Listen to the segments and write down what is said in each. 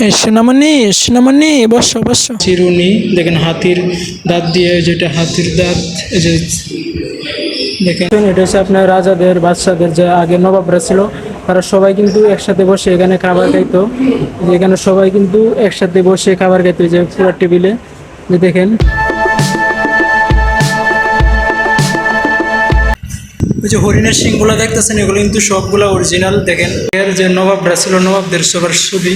এ সোনামণি সোনামণি বসো বসো। চিরুনি দেখেন হাতির দাঁত দিয়ে যেটা হাতির দাঁত যে দেখেন। এটা হচ্ছে আপনার রাজাদের বাদশাদের যে আগে নবাবরা ছিল তারা সবাই কিন্তু একসাথে বসে এখানে খাবার খাইতো। যে এখানে সবাই কিন্তু একসাথে বসে খাবার খাইতো যে পুরো টেবিলে। যে দেখেন। ওই যে হরিণের সিংগুলো দেখতেছেন এগুলো কিন্তু সবগুলো অরিজিনাল দেখেন। এর যে নবাবরা ছিল নবাবদের সবার ছবি।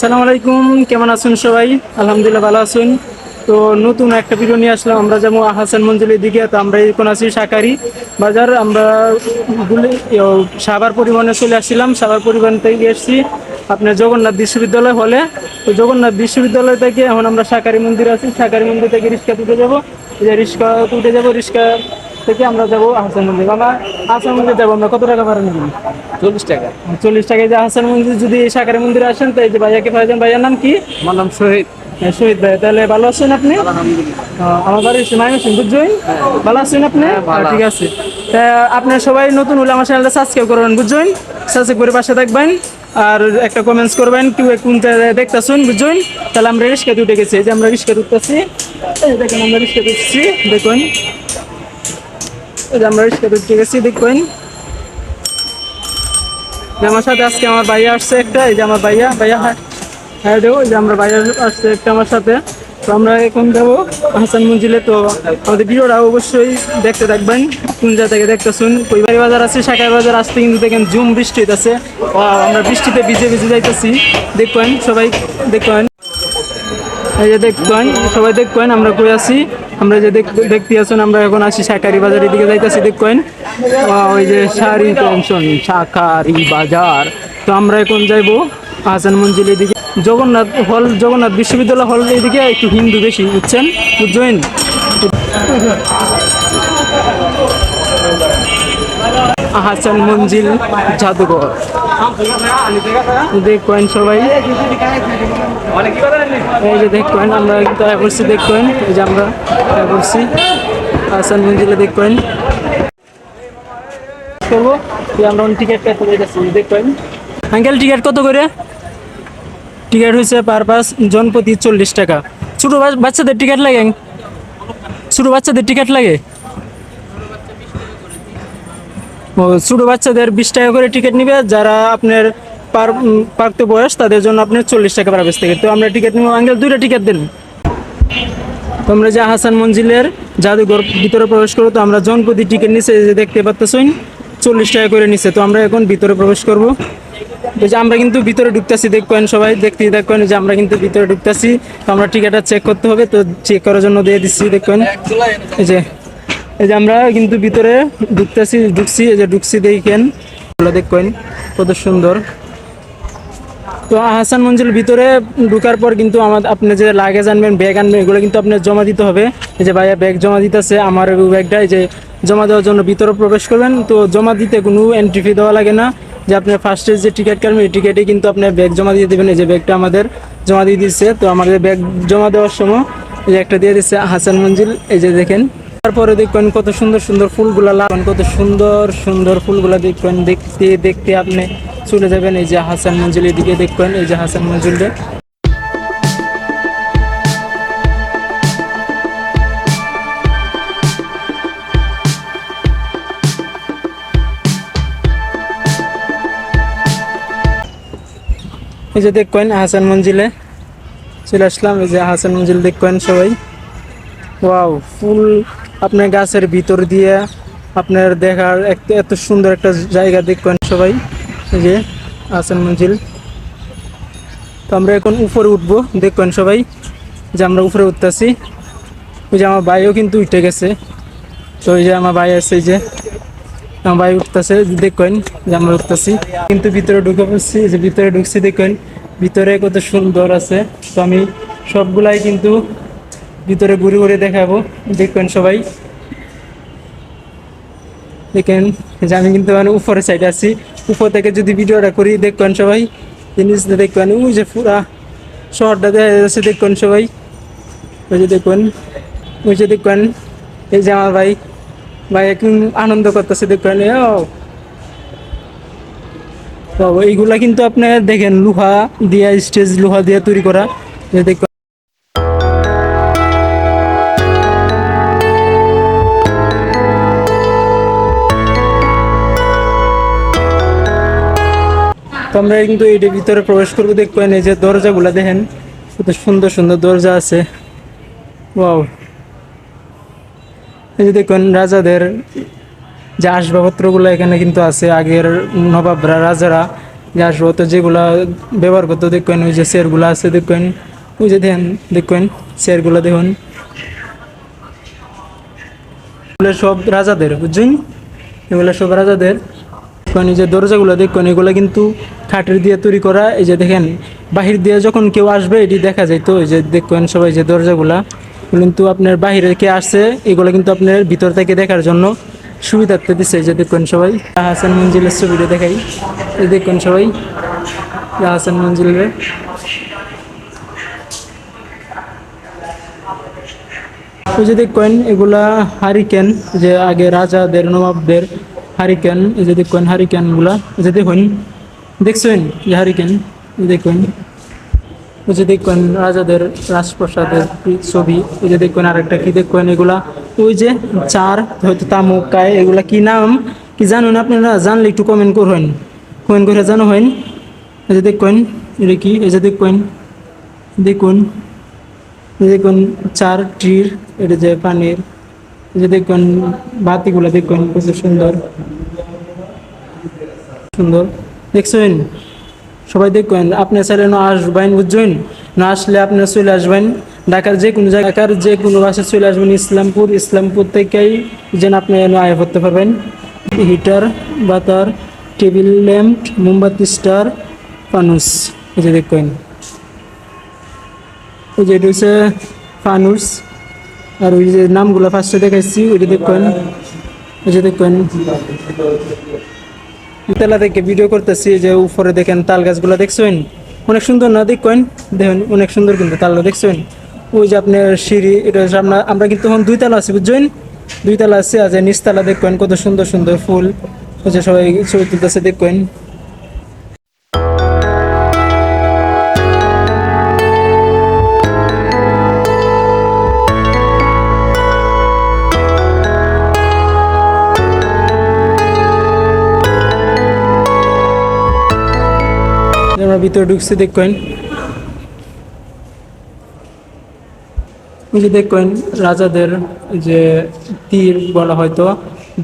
সালাম আলাইকুম, কেমন আছেন সবাই? আলহামদুলিল্লাহ ভালো আছেন। তো নতুন একটা ভিডিও নিয়ে আসলাম। আমরা যেমন হাসান মঞ্জিলের দিকে, তো আমরা এখন আছি শাকারি বাজার। আমরা সাভার পরিবহনে চলে আসছিলাম। সাভার পরিবহন থেকে এসেছি আপনার জগন্নাথ বিশ্ববিদ্যালয় হলে তো জগন্নাথ বিশ্ববিদ্যালয় থেকে এখন আমরা শাকারি মন্দির আছি। শাকারি মন্দির থেকে রিক্সা তুলে যাব। যে রিক্সা তুলে যাব, রিক্সা থেকে আমরা যাব হাসান মন্দির। আমরা হাসান মন্দির যাব আমরা। কত টাকা ভাড়া নেবেন? চল্লিশ টাকা। চল্লিশ টাকায় যে হাসান মন্দির যদি সাকারি মন্দিরে আসেন তো এই যে ভাইয়াকে পাইছেন ভাইয়ার নাম কি? আমার নাম শহীদ। হ্যাঁ, শহীদ ভাই তাহলে ভালো আছেন আপনি? আমার বাড়ি মাইমেসিং বুঝছেন? ভালো আছেন আপনি? ঠিক আছে। আপনার সবাই নতুন হলে আমার চ্যানেলটা সাবস্ক্রাইব করবেন বুঝছেন? সাবস্ক্রাইব করে পাশে থাকবেন। আর একটা কমেন্টস করবেন কেউ কোন জায়গায় দেখতেছেন বুঝছেন? তাহলে আমরা রিক্সাতে উঠে গেছি। এই যে আমরা রিক্সাতে উঠতেছি দেখেন আমরা রিক্সাতে উঠছি দেখুন। এই যে আমরা রিক্সাতে উঠে গেছি দেখুন। যে আমার সাথে আজকে আমার ভাইয়া আসছে একটা, এই যে আমার ভাইয়া ভাইয়া হ্যাঁ হ্যাঁ দেবো যে আমরা ভাইয়া আসছে একটা আমার সাথে। তো আমরা এখন যাব হাসান মঞ্জিলে, তো আমাদের ভিডিওটা অবশ্যই দেখতে থাকবেন, কোন জায়গা থেকে দেখতেছুন। কৈবারি বাজার আছে শাখাই বাজার আসতে কিন্তু দেখেন জুম বৃষ্টি হইতেছে। আমরা বৃষ্টিতে ভিজে ভিজে যাইতেছি। দেখবেন, সবাই দেখবেন। এই যে দেখবেন, সবাই দেখবেন, আমরা কই আছি। আমরা যে দেখ- দেখতে আছেন, আমরা এখন আছি শাকারি বাজারের দিকে যাইতেছি দেখবেন ওই যে শাড়ি টেনশন, শাকারি বাজার। তো আমরা এখন যাইবো হাসান মঞ্জিলের দিকে। জগন্নাথ হল, জগন্নাথ বিশ্ববিদ্যালয় হল এদিকে, একটু হিন্দু বেশি, বুঝছেন? বুঝছেন? হাসান মঞ্জিল জাদুঘর। দেখবেন সবাই। যে আমরা করছি যে আমরা করছি করব? টিকিট টিকিট কত করে? টিকিট হয়েছে পার পাস জন প্রতি চল্লিশ টাকা। ছোটো বাচ- বাচ্চাদের টিকিট লাগে? ছোটো বাচ্চাদের টিকিট লাগে? ছোটো বাচ্চাদের বিশ টাকা করে টিকিট নিবে যারা আপনার পার উম, বয়স তাদের জন্য আপনার চল্লিশ টাকা প্রাইভেজ থেকে। তো আমরা টিকিট নিব আঙ্কেল দুইটা টিকিট দেন। তো আমরা যে হাসান মঞ্জিলের জাদুঘর ভিতরে প্রবেশ করব তো আমরা জনপ্রতি টিকিট নিচে যে দেখতে পাচ্তেছেন চল্লিশ টাকা করে নিচ্ছে তো আমরা এখন ভিতরে প্রবেশ করব। তো যে আমরা কিন্তু ভিতরে ঢুকতেছি দেখবেন সবাই দেখতে দেখবেন যে আমরা কিন্তু ভিতরে ঢুকতেছি। তো আমরা টিকিটটা চেক করতে হবে তো চেক করার জন্য দিয়ে দিচ্ছি দেখবেন। এই যে এই যে আমরা কিন্তু ভিতরে ঢুকতেছি, ঢুকছি, এই যে ঢুকছি দেখেন দেখবেন কত সুন্দর। তো হাসান মঞ্জিল ভিতরে ঢুকার পর কিন্তু আমাদের আপনি যে লাগেজ আনবেন ব্যাগ আনবেন, এগুলো কিন্তু আপনার জমা দিতে হবে। এই যে ভাইয়া ব্যাগ জমা দিতেছে, আমার ব্যাগটা এই যে জমা দেওয়ার জন্য ভিতরে প্রবেশ করবেন। তো জমা দিতে কোনো এন্ট্রি ফি দেওয়া লাগে না। যে আপনি ফার্স্টে যে টিকিট কাটবেন, এই টিকিটে কিন্তু আপনার ব্যাগ জমা দিয়ে দেবেন। এই যে ব্যাগটা আমাদের জমা দিয়ে দিচ্ছে তো আমাদের ব্যাগ জমা দেওয়ার সময় এই যে একটা দিয়ে দিচ্ছে হাসান মঞ্জিল। এই যে দেখেন তারপরে দেখবেন কত সুন্দর সুন্দর ফুলগুলা লাগান কত সুন্দর সুন্দর ফুলগুলা দেখবেন, দেখতে দেখতে আপনি চলে যাবেন এই যে হাসান মঞ্জিলের দিকে দেখবেন, এই যে হাসান মঞ্জিলটা। এই যে দেখবেন হাসান মঞ্জিলে চলে আসলাম, এই যে হাসান মঞ্জিল দেখবেন সবাই। ওয়াও, ফুল আপনার গাছের ভিতর দিয়ে আপনার দেখার এত সুন্দর একটা জায়গা দেখবেন সবাই। যে হাসান মঞ্জিল। তো আমরা এখন উপরে উঠবো, দেখবেন সবাই যে আমরা উপরে উঠতেছি। ওই যে আমার ভাইও কিন্তু উঠে গেছে। তো ওই যে আমার ভাই আছে যে আমার ভাই উঠতেছে, দেখবেন যে আমরা উঠতেছি। কিন্তু ভিতরে ঢুকে পড়ছি যে ভিতরে ঢুকছি, দেখবেন ভিতরে কত সুন্দর আছে। তো আমি সবগুলাই কিন্তু ভিতরে ঘুরে ঘুরে দেখাবো। দেখবেন সবাই। দেখেন, যে আমি কিন্তু মানে উপরের সাইডে আছি। উপর থেকে যদি ভিডিওটা করি, দেখবেন সবাই। জিনিস দেখবেন, ওই যে পুরা শহরটা দেখা যাচ্ছে, দেখবেন সবাই। ওই যে দেখবেন, ওই যে দেখবেন, এই যে আমার ভাই। ভাই একদম আনন্দ করতেছে, দেখবেন এইগুলা কিন্তু আপনার দেখেন, লোহা দিয়া, স্টেজ লোহা দিয়ে তৈরি করা। যে তো আমরা কিন্তু এইটার ভিতরে প্রবেশ করব, দেখবেন এই যে দরজাগুলা দেখেন, কত সুন্দর সুন্দর দরজা আছে। ওয়াও। এই যে দেখুন, রাজাদের যে আসবাবপত্রগুলো এখানে কিন্তু আছে, আগের নবাবরা, রাজারা যে আসবাবপত্র যেগুলা ব্যবহার করতো, দেখবেন ওই যে চেয়ারগুলো আছে, দেখবেন। ওই যে দেখেন, দেখবেন, চেয়ারগুলো দেখুন। সব রাজাদের, বুঝছেন? এগুলো সব রাজাদের। এই যে দরজাগুলো দেখুন, এগুলো কিন্তু খাটের দিয়ে তৈরি করা। এই যে দেখেন, বাহির দিয়ে যখন কেউ আসবে, এটি দেখা যায় তো এই যে দেখবেন সবাই যে দরজাগুলা, কিন্তু আপনার বাহিরে কে আসছে, এগুলো কিন্তু আপনার ভিতর থেকে দেখার জন্য সুবিধার্থে দিচ্ছে যে দেখবেন সবাই হাসান মঞ্জিলের ছবিটা দেখাই। এই দেখবেন সবাই হাসান মঞ্জিলের। ওই যে দেখবেন এগুলা হারিকেন, যে আগে রাজাদের, নবাবদের হারিকেন, এই যে দেখবেন হারিকেনগুলা এই যে দেখুন, দেখছেন? যে হারিকেন, এই দেখুন ওই যে দেখবেন রাজাদের, রাজপ্রসাদের ছবি ওই যে দেখবেন আরেকটা কি দেখবেন এগুলা? ওই যে চার, হয়তো তামুক, কায়, এগুলা কি নাম? কি জানুন আপনারা? জানলে একটু কমেন্ট করবেন কমেন্ট করে জানো হইন? এই যে দেখবেন এটা কি? এই যে দেখুন এই দেখুন চার ট্রির, এটা যে পানির এই যে দেখুন, বাতিগুলো দেখুন কত সুন্দর। সুন্দর। দেখছেন? সবাই দেখবেন আপনি চাইলে না আসবেন, বুঝছেন? না আসলে আপনি চলে আসবেন। ঢাকার যে কোনো ঢাকার যে কোনো বাসে চলে আসবেন, ইসলামপুর ইসলামপুর থেকেই যেন আপনি আয় করতে পারবেন। হিটার, বাতার, টেবিল ল্যাম্প, মোমবাতি, স্টার, ফানুস। এই যে দেখবেন ওই যে এটা হচ্ছে ফানুস। আর ওই যে নামগুলো ফার্স্টে দেখাইছি, ওইটা দেখবেন। ওই যে দেখবেন। তেলা থেকে ভিডিও করতেছি যে উপরে দেখেন তাল গাছগুলো দেখছেন? অনেক সুন্দর না দেখবেন? দেখেন, অনেক সুন্দর কিন্তু তাল দেখছেন। ওই যে আপনার সিঁড়ি, এটা হচ্ছে আমরা আমরা কিন্তু এখন দুই তালা আছি, বুঝছেন? দুই তালা আছে, আর যে নিচতলা দেখবেন কত সুন্দর সুন্দর ফুল। যে সবাই ছবি তুলতেছে, দেখবেন। ভিতরে ঢুকছি দেখবেন যে দেখবেন রাজাদের যে তীর বলা হয়তো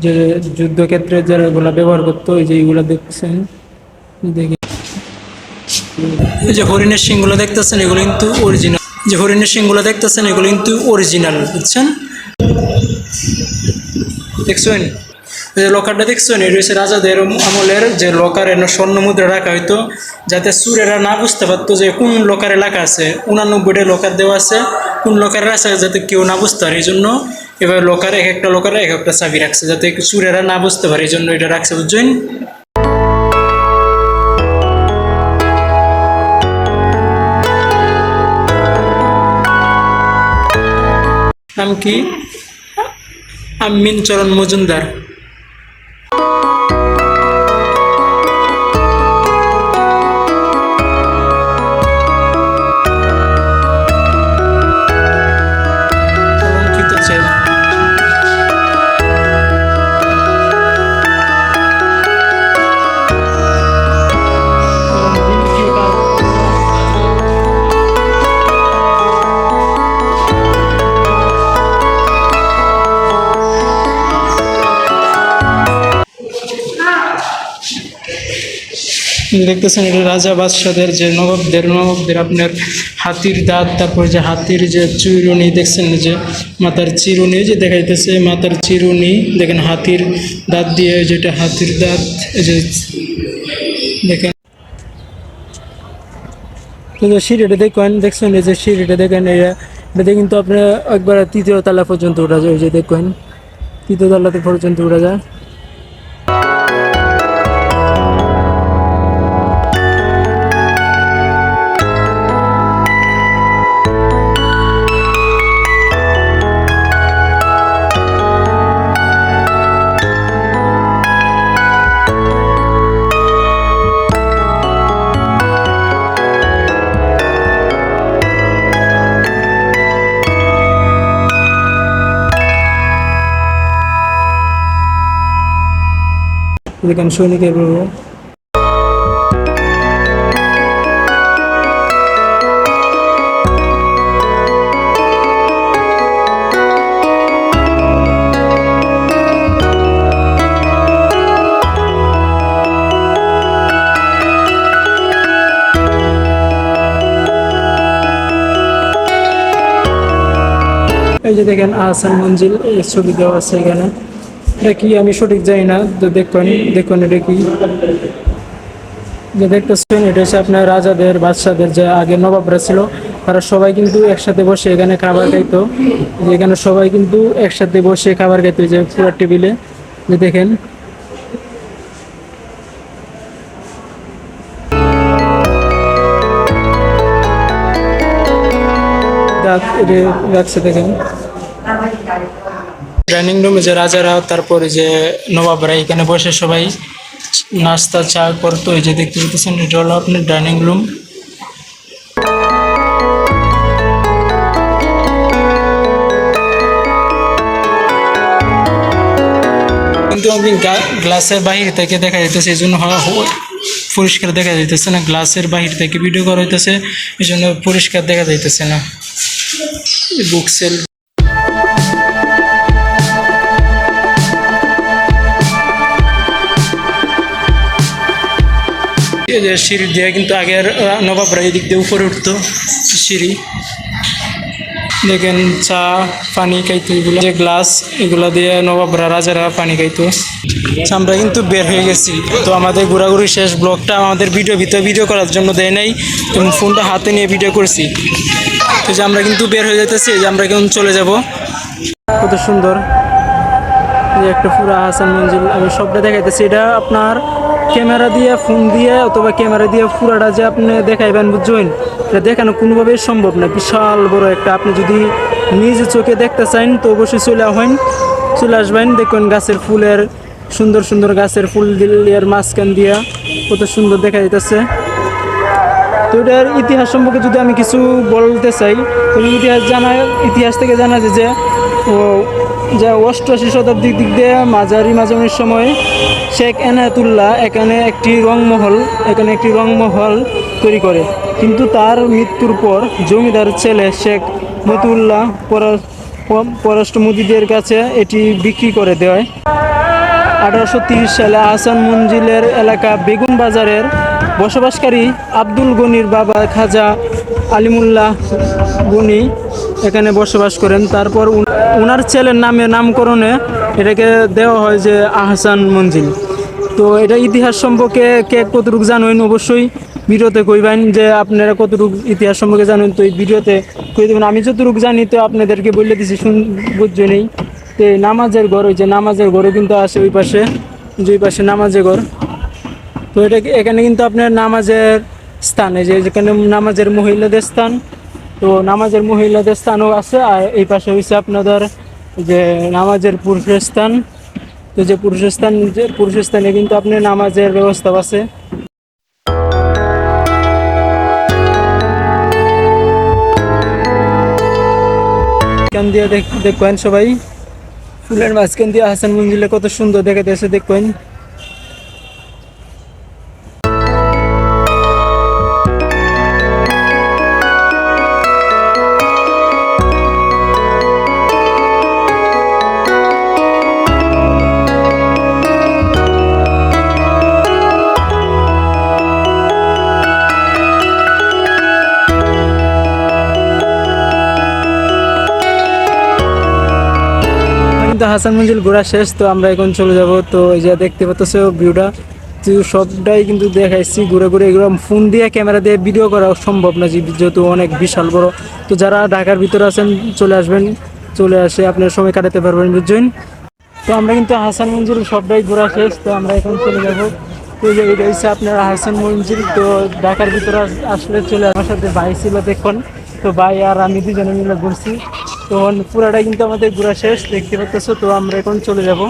যে যুদ্ধক্ষেত্রে যেগুলো ব্যবহার করতো ওই যে এইগুলো দেখছেন দেখি। যে হরিণের সিংগুলো দেখতেছেন, এগুলো কিন্তু অরিজিনাল যে হরিণের সিংগুলো দেখতেছেন, এগুলো কিন্তু অরিজিনাল বুঝছেন? দেখছেন? যে লকারটা দেখছেন এটা হচ্ছে রাজাদের আমলের যে লকারে স্বর্ণ মুদ্রা রাখা হইতো যাতে সুরেরা না বুঝতে পারতো যে কোন লকারে লেখা আছে। উনানব্বইটা লকার দেওয়া আছে কোন লকারে আছে যাতে কেউ না বুঝতে পারে এই জন্য এবার লকারে এক একটা লকারে এক একটা চাবি রাখছে যাতে সুরেরা না বুঝতে পারে এই জন্য এটা রাখছে বুঝছেন? নাম কি? আমিন চরণ মজুমদার। দেখতেছেন এটা রাজা বাদশাদের যে নবাবদের নবাবদের আপনার হাতির দাঁত, তারপর যে হাতির যে চিরুনি দেখছেন যে মাথার চিরুনি যে দেখাইতেছে মাথার চিরুনি, দেখেন হাতির দাঁত দিয়ে যেটা হাতির দাঁত যে দেখেন। যে সিঁড়িটা দেখেন, দেখছেন এই যে সিঁড়িটা দেখেন এটা এটাতে কিন্তু আপনার একবার তৃতীয় তলা পর্যন্ত উঠা যায় ওই যে দেখেন, তৃতীয় তলাতে পর্যন্ত উঠা যায়। দেখেন সৈনিকের গরু এই যে দেখেন আহসান মঞ্জিল ছবি দেওয়া আছে এখানে। এটা কি আমি সঠিক জানি না? তো দেখুন দেখুন এটা কি? যে দেখতেছেন, এটা হচ্ছে আপনার রাজাদের, বাদশাদের যে আগে নবাবরা ছিল, তারা সবাই কিন্তু একসাথে বসে এখানে খাবার খাইতো। এখানে সবাই কিন্তু একসাথে বসে খাবার খাইতো যে পুরো টেবিলে। যে দেখেন। দেখেন। ডাইনিং রুমে যে রাজারা, তারপরে যে নবাবরা, এখানে বসে সবাই নাস্তা, চা করতো। এই যে দেখতে পাচ্ছেন, এটা হলো আপনার ডাইনিং রুম। কিন্তু আমি গ্লাসের বাহির থেকে দেখা যাইতেছে, এই জন্য পরিষ্কার দেখা যাইতেছে না। গ্লাসের বাহির থেকে ভিডিও করা হইতেছে, এই জন্য পরিষ্কার দেখা যাইতেছে না। বুক সেল সিঁড়ি দিয়ে কিন্তু আগের নবাবরা এই দিক দিয়ে উপরে উঠতো সিঁড়ি। দেখেন চা পানি খাইতো এগুলো। যে গ্লাস এগুলো দিয়ে নবাবরা রাজারা পানি খাইতো। আচ্ছা, আমরা কিন্তু বের হয়ে গেছি। তো আমাদের ঘোরাঘুরি শেষ ব্লগটা আমাদের ভিডিও ভিতরে ভিডিও করার জন্য দেয় নাই এবং ফোনটা হাতে নিয়ে ভিডিও করছি। তো যে আমরা কিন্তু বের হয়ে যেতেছি যে আমরা কেমন চলে যাব। কত সুন্দর। যে একটা পুরো হাসান মঞ্জিল আমি সবটা দেখাইতেছি। এটা আপনার ক্যামেরা দিয়ে, ফোন দিয়ে অথবা ক্যামেরা দিয়ে পুরাটা যে আপনি দেখাইবেন, বুঝছেন? এটা দেখানো কোনোভাবেই সম্ভব না। বিশাল বড় একটা। আপনি যদি নিজে চোখে দেখতে চান, তো অবশ্যই চলে হন চলে আসবেন, দেখবেন গাছের ফুলের, সুন্দর সুন্দর গাছের ফুল দিলের মাঝখান দিয়া কত সুন্দর দেখা যাইতেছে। তো এটার ইতিহাস সম্পর্কে যদি আমি কিছু বলতে চাই তুমি ইতিহাস জানা, ইতিহাস থেকে জানা যে, ও যে অষ্টআশি শতাব্দীর দিক দিয়ে মাঝারি মাঝারির সময় শেখ এনায়েতুল্লাহ এখানে একটি রংমহল, এখানে একটি রংমহল তৈরি করে। কিন্তু তার মৃত্যুর পর জমিদার ছেলে শেখ মতিউল্লাহ পরা- প- পররাষ্ট্রমন্ত্রীদের কাছে এটি বিক্রি করে দেয়। আঠারোশো সালে আহসান মঞ্জিলের এলাকা বেগুন বাজারের বসবাসকারী আব্দুল গনির বাবা খাজা আলিমুল্লাহ গনি এখানে বসবাস করেন। তারপর উনার ছেলের নামে নামকরণে এটাকে দেওয়া হয় যে আহসান মঞ্জিল। তো এটা ইতিহাস সম্পর্কে কে কতটুকু জানেন অবশ্যই ভিডিওতে কইবেন যে আপনারা কতটুকু ইতিহাস সম্পর্কে জানেন। তো এই ভিডিওতে কই দেবেন? আমি যতটুকু জানি তো আপনাদেরকে বলে দিছি, শুন বুঝছ নেই। তো নামাজের ঘর, ওই যে নামাজের ঘরও কিন্তু আছে ওই পাশে, যে ওই পাশে নামাজের ঘর। তো এটা এখানে কিন্তু আপনার নামাজের স্থান, এই যে যেখানে নামাজের মহিলাদের স্থান। তো নামাজের মহিলাদের স্থানও আছে, আর এই পাশে হয়েছে আপনাদের যে নামাজের পুরুষের স্থান। তো যে পুরুষের স্থান, যে পুরুষের স্থানে কিন্তু আপনি নামাজের ব্যবস্থা আছে। মাঝখান দিয়ে দেখ- দেখবেন সবাই? ফুলের মাঝখান দিয়ে হাসান মঞ্জিলে কত সুন্দর দেখে দেশে দেখবেন। কিন্তু হাসান মঞ্জিল ঘোরা শেষ, তো আমরা এখন চলে যাব। তো এই যে দেখতে পাচ্ছ ভিউটা, তো সবটাই কিন্তু দেখাইছি ঘুরে ঘুরে। এগুলো ফোন দিয়ে ক্যামেরা দিয়ে ভিডিও করা সম্ভব না যেহেতু অনেক বিশাল বড়। তো যারা ঢাকার ভিতরে আছেন, চলে আসবেন, চলে আসে, আপনার সময় কাটাতে পারবেন, বুঝছেন? তো আমরা কিন্তু হাসান মঞ্জিল সবটাই ঘোরা শেষ, তো আমরা এখন চলে যাব। তো যে এটা হচ্ছে আপনার হাসান মঞ্জিল তো ঢাকার ভিতরে আসলে চলে আমার সাথে ভাই ছিল দেখুন তো ভাই আর আমি দুজনে মিলে ঘুরছি। তো পুরাটা কিন্তু আমাদের ঘোরা শেষ, দেখতে পাচ্ছ তো আমরা এখন চলে যাব।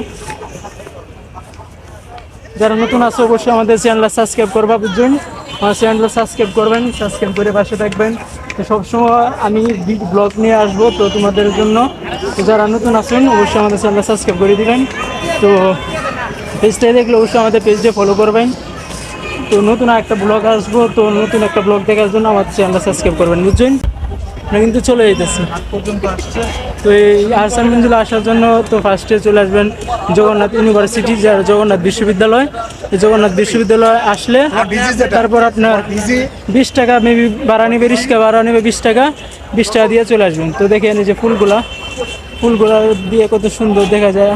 যারা নতুন আছে, অবশ্যই আমাদের চ্যানেলটা সাবস্ক্রাইব করবা, বুঝছেন? আমার চ্যানেলটা সাবস্ক্রাইব করবেন সাবস্ক্রাইব করে পাশে থাকবেন। তো সবসময় আমি ব্লগ নিয়ে আসব, তো তোমাদের জন্য। যারা নতুন আছেন, অবশ্যই আমাদের চ্যানেলটা সাবস্ক্রাইব করে দিবেন। তো পেজটাই দেখলে অবশ্যই আমাদের পেজটা ফলো করবেন। তো নতুন একটা ব্লগ আসব, তো নতুন একটা ব্লগ দেখার জন্য আমার চ্যানেলটা সাবস্ক্রাইব করবেন, বুঝছেন? আমরা কিন্তু চলে যেতেছি। তো এই আহসান মঞ্জুলা আসার জন্য তো ফার্স্টে চলে আসবেন জগন্নাথ ইউনিভার্সিটি যার জগন্নাথ বিশ্ববিদ্যালয়। এই জগন্নাথ বিশ্ববিদ্যালয় আসলে তারপর আপনার বিশ টাকা মেবি ভাড়া নেবে রিক্সা ভাড়া নেবে বিশ টাকা বিশ টাকা দিয়ে চলে আসবেন। তো দেখেন এই যে ফুলগুলা। ফুলগুলা দিয়ে কত সুন্দর দেখা যায়।